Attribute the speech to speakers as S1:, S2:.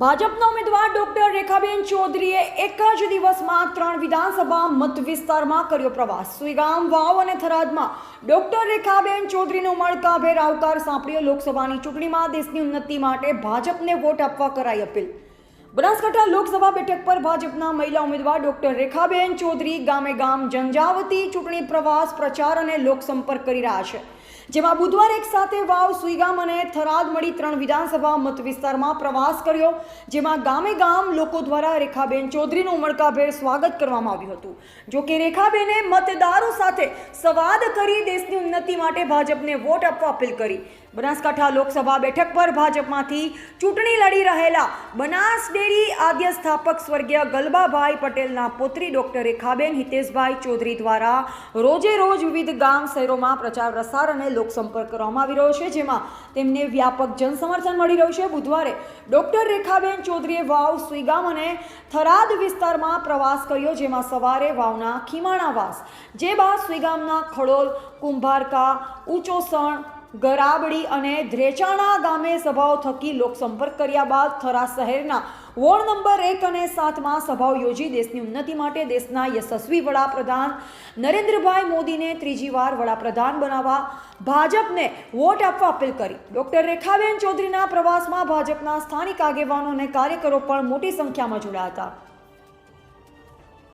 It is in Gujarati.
S1: ભાજપના ઉમેદવાર ડોક્ટર રેખાબેન ચૌધરીએ એક જ દિવસમાં ત્રણ વિધાનસભા મત વિસ્તારમાં કર્યો પ્રવાસ. સુઈગામ, વાવ અને થરાદમાં ડોક્ટર રેખાબેન ચૌધરીનો ઉમળકાભેર આવકાર સાંપડ્યો. લોકસભાની ચૂંટણીમાં દેશની ઉન્નતિ માટે ભાજપને વોટ આપવા કરાઈ અપીલ. બનાસકાંઠા લોકસભા બેઠક પર ભાજપના મહિલા ઉમેદવાર ડોક્ટર રેખાબેન ચૌધરી ગામે ગામ જંજાવતી ચૂંટણી પ્રવાસ પ્રચાર અને લોકસંપર્ક કરી રહ્યા છે, જેમાં બુધવારે એક સાથે વાવ, સુઈગામ અને થરાદ મળી ત્રણ વિધાનસભા મત વિસ્તારમાં પ્રવાસ કર્યો, જેમાં ગામે ગામ લોકો દ્વારા રેખાબેન ચૌધરીનું ઉમળકાભેર સ્વાગત કરવામાં આવ્યું હતું. જોકે રેખાબેને મતદારો સાથે સંવાદ કરી દેશની ઉન્નતિ માટે ભાજપને વોટ આપવા અપીલ કરી. બનાસકાંઠા લોકસભા બેઠક પર ભાજપમાંથી ચૂંટણી લડી રહેલા બનાસ ડેરી આદ્ય સ્થાપક સ્વર્ગીય ગલબાભાઈ પટેલના પુત્રી ડોક્ટર રેખાબેન હિતેશભાઈ ચૌધરી દ્વારા રોજે રોજ વિવિધ ગામ શહેરોમાં પ્રચાર પ્રસાર અને લોકસંપર્ક કરવામાં આવી રહ્યો છે, જેમાં તેમને વ્યાપક જનસમર્થન મળી રહ્યું છે. બુધવારે ડોક્ટર રેખાબેન ચૌધરીએ વાવ, સુઈગામ અને થરાદ વિસ્તારમાં પ્રવાસ કર્યો, જેમાં સવારે વાવના ખીમાણાવાસ જે બાદ સુઈગામના ખડોલ, કુંભારકા ઊંચોસણ ગરાબડી અને ધ્રેચાણા ગામે સભાઓ થકી લોકસંપર્ક કર્યા બાદ થરા શહેરના વોર્ડ નંબર એક અને સાતમાં સભાઓ યોજી દેશની ઉન્નતિ માટે દેશના યશસ્વી વડાપ્રધાન નરેન્દ્રભાઈ મોદીને ત્રીજી વાર વડાપ્રધાન બનાવવા ભાજપને વોટ આપવા અપીલ કરી. ડોક્ટર રેખાબેન ચૌધરીના પ્રવાસમાં ભાજપના સ્થાનિક આગેવાનો અને કાર્યકરો પણ મોટી સંખ્યામાં જોડાયા હતા.